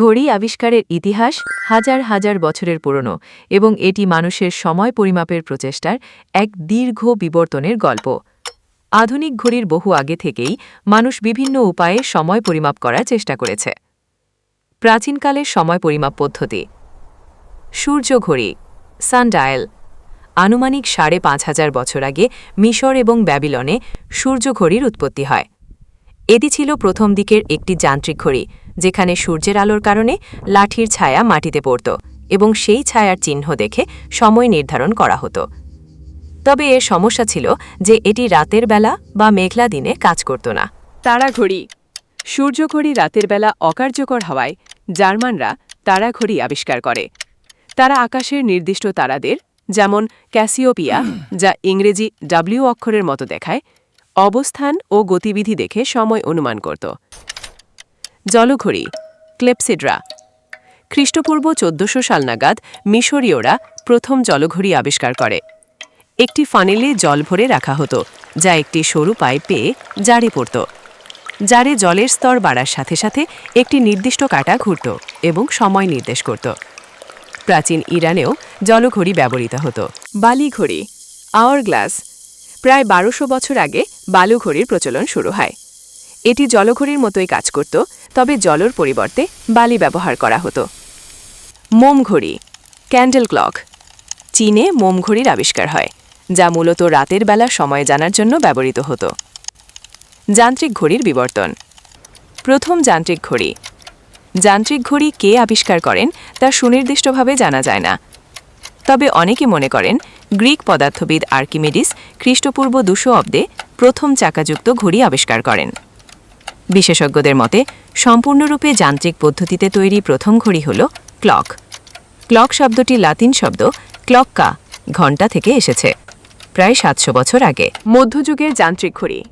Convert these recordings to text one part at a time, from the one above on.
ঘড়ি আবিষ্কারের ইতিহাস হাজার হাজার বছরের পুরনো এবং এটি মানুষের সময় পরিমাপের প্রচেষ্টার এক দীর্ঘ বিবর্তনের গল্প। আধুনিক ঘড়ির বহু আগে থেকেই মানুষ বিভিন্ন উপায়ে সময় পরিমাপ করার চেষ্টা করেছে। প্রাচীনকালের সময় পরিমাপ পদ্ধতি। সূর্য ঘড়ি সানডায়াল আনুমানিক সাড়ে পাঁচ হাজার বছর আগে মিশর এবং ব্যাবিলনে সূর্য ঘড়ির উৎপত্তি হয়। এটি ছিল প্রথম দিকের একটি যান্ত্রিক ঘড়ি, যেখানে সূর্যের আলোর কারণে লাঠির ছায়া মাটিতে পড়ত এবং সেই ছায়ার চিহ্ন দেখে সময় নির্ধারণ করা হতো। তবে এর সমস্যা ছিল যে এটি রাতের বেলা বা মেঘলা দিনে কাজ করত না। তারা ঘড়ি সূর্য ঘড়ি রাতের বেলা অকার্যকর হওয়ায় জার্মানরা তারা ঘড়ি আবিষ্কার করে। তারা আকাশের নির্দিষ্ট তারাদের, যেমন ক্যাসিওপিয়া, যা ইংরেজি ডাব্লিউ অক্ষরের মতো দেখায় অবস্থান ও গতিবিধি দেখে সময় অনুমান করত। জলঘড়ি, ক্লেপসিড্রা, খ্রিস্টপূর্ব চোদ্দশো সাল নাগাদ মিশরীয়রা প্রথম জলঘড়ি আবিষ্কার করে। একটি ফানেলে জল ভরে রাখা হতো, যা একটি সরু পায়ে পেয়ে জারে পড়ত। জারে জলের স্তর বাড়ার সাথে সাথে একটি নির্দিষ্ট কাটা ঘুরত এবং সময় নির্দেশ করত। প্রাচীন ইরানেও জলঘড়ি ব্যবহৃত হতো। বালিঘড়ি আওয়ার গ্লাস প্রায় বারোশো বছর আগে বালুঘড়ির প্রচলন শুরু হয়। এটি জলঘড়ির মতোই কাজ করত, তবে জলর পরিবর্তে বালি ব্যবহার করা হতো। মোম ঘড়ি ক্যান্ডেল ক্লক, চীনে মোম ঘড়ির আবিষ্কার হয়, যা মূলত রাতের বেলা সময় জানার জন্য ব্যবহৃত হতো। যান্ত্রিক ঘড়ির বিবর্তন। প্রথম যান্ত্রিক ঘড়ি। যান্ত্রিক ঘড়ি কে আবিষ্কার করেন তা সুনির্দিষ্টভাবে জানা যায় না। তবে অনেকে মনে করেন গ্রিক পদার্থবিদ আর্কিমেডিস খ্রিস্টপূর্ব দুশো অব্দে প্রথম চাকাযুক্ত ঘড়ি আবিষ্কার করেন। বিশেষজ্ঞদের মতে, সম্পূর্ণরূপে যান্ত্রিক পদ্ধতিতে তৈরি প্রথম ঘড়ি হল ক্লক। ক্লক শব্দটি লাতিন শব্দ ক্লক্কা ঘণ্টা থেকে এসেছে, প্রায় সাতশো বছর আগে। মধ্যযুগের যান্ত্রিক ঘড়ি।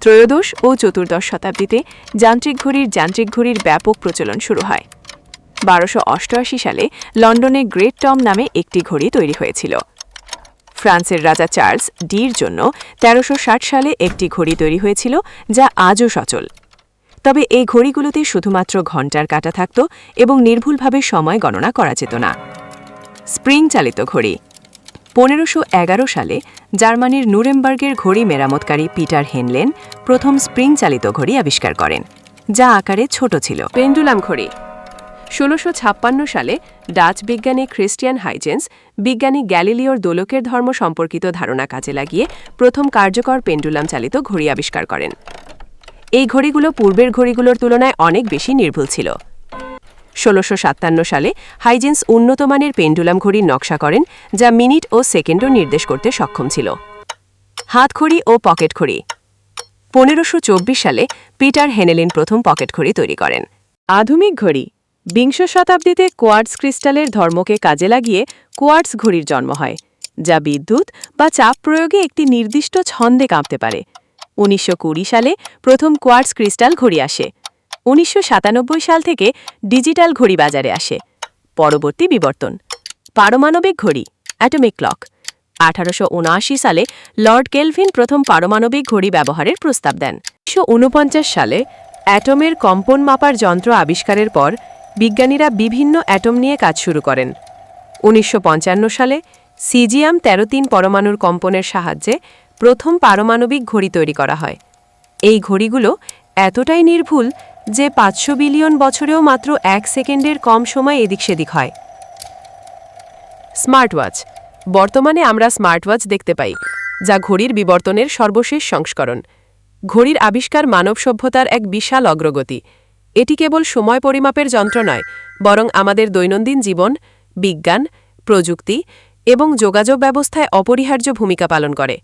ত্রয়োদশ ও চতুর্দশ শতাব্দীতে যান্ত্রিক ঘড়ির যান্ত্রিক ঘড়ির ব্যাপক প্রচলন শুরু হয়। বারোশো সালে লন্ডনে গ্রেট টম নামে একটি ঘড়ি তৈরি হয়েছিল। ফ্রান্সের রাজা চার্লস ডির জন্য তেরোশো সালে একটি ঘড়ি তৈরি হয়েছিল, যা আজও সচল। তবে এই ঘড়িগুলোতে শুধুমাত্র ঘণ্টার কাটা থাকত এবং নির্ভুলভাবে সময় গণনা করা যেত না। স্প্রিং চালিত ঘড়ি। পনেরোশো এগারো সালে জার্মানির নুরেমবার্গের ঘড়ি মেরামতকারী পিটার হেনলেন প্রথম স্প্রিং চালিত ঘড়ি আবিষ্কার করেন, যা আকারে ছোট ছিল। পেন্ডুলাম ঘড়ি। ষোলোশো সালে ডাচ বিজ্ঞানী ক্রিস্টিয়ান হাইজেন্স বিজ্ঞানী গ্যালিলিওর দোলকের ধর্ম সম্পর্কিত ধারণা কাজে লাগিয়ে প্রথম কার্যকর পেন্ডুলাম চালিত ঘড়ি আবিষ্কার করেন। এই ঘড়িগুলো পূর্বের ঘড়িগুলোর তুলনায় অনেক বেশি নির্ভুল ছিল। ষোলোশো সালে হাইজেন্স উন্নতমানের পেন্ডুলাম ঘড়ির নকশা করেন, যা মিনিট ও সেকেন্ডও নির্দেশ করতে সক্ষম ছিল। হাতঘড়ি ও পকেট ঘড়ি। পনেরোশো সালে পিটার হেনেলিন প্রথম পকেট ঘড়ি তৈরি করেন। আধুনিক ঘড়ি বিংশ শতাব্দীতে কোয়ার্টস ক্রিস্টালের ধর্মকে কাজে লাগিয়ে কোয়ার্টস ঘড়ির জন্ম হয়, যা বিদ্যুৎ বা চাপ প্রয়োগে একটি নির্দিষ্ট ছন্দে কাঁপতে পারে। উনিশশো কুড়ি সালে প্রথম কোয়ার্টস ক্রিস্টাল ঘড়ি আসে। উনিশশো সাতানব্বই সাল থেকে ডিজিটাল ঘড়ি বাজারে আসে। পরবর্তী বিবর্তন, পারমাণবিক ঘড়ি, অ্যাটমিক ক্লক আঠারোশো উনআশি সালে লর্ড কেলভিন প্রথম পারমাণবিক ঘড়ি ব্যবহারের প্রস্তাব দেন। উনিশশো ঊনপঞ্চাশ সালে অ্যাটমের কম্পন মাপার যন্ত্র আবিষ্কারের পর বিজ্ঞানীরা বিভিন্ন অ্যাটম নিয়ে কাজ শুরু করেন। উনিশশো পঞ্চান্ন সালে সিজিয়াম তেরো তিন পরমাণুর কম্পনের সাহায্যে প্রথম পারমাণবিক ঘড়ি তৈরি করা হয়। এই ঘড়িগুলো এতটাই নির্ভুল যে পাঁচশো বিলিয়ন বছরেও মাত্র এক সেকেন্ডের কম সময় এদিক সেদিক হয়। স্মার্টওয়াচ। বর্তমানে আমরা স্মার্টওয়াচ দেখতে পাই, যা ঘড়ির বিবর্তনের সর্বশেষ সংস্করণ। ঘড়ির আবিষ্কার মানব সভ্যতার এক বিশাল অগ্রগতি। এটি কেবল সময় পরিমাপের যন্ত্র নয়, বরং আমাদের দৈনন্দিন জীবন, বিজ্ঞান, প্রযুক্তি এবং যোগাযোগ ব্যবস্থায় অপরিহার্য ভূমিকা পালন করে।